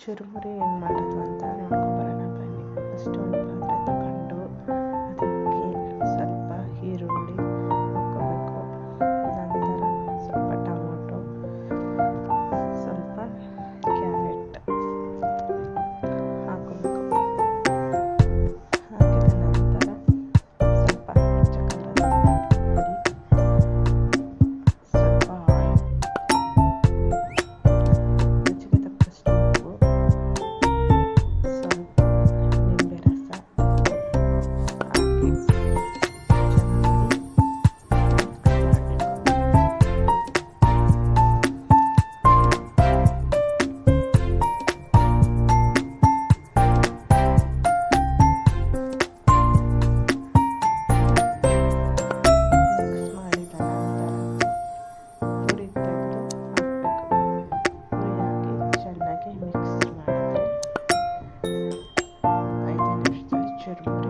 ಚುರುಮುರಿ ಹೆಂಗೆ ಮಾಡೋದು ಅಂತ Sharma.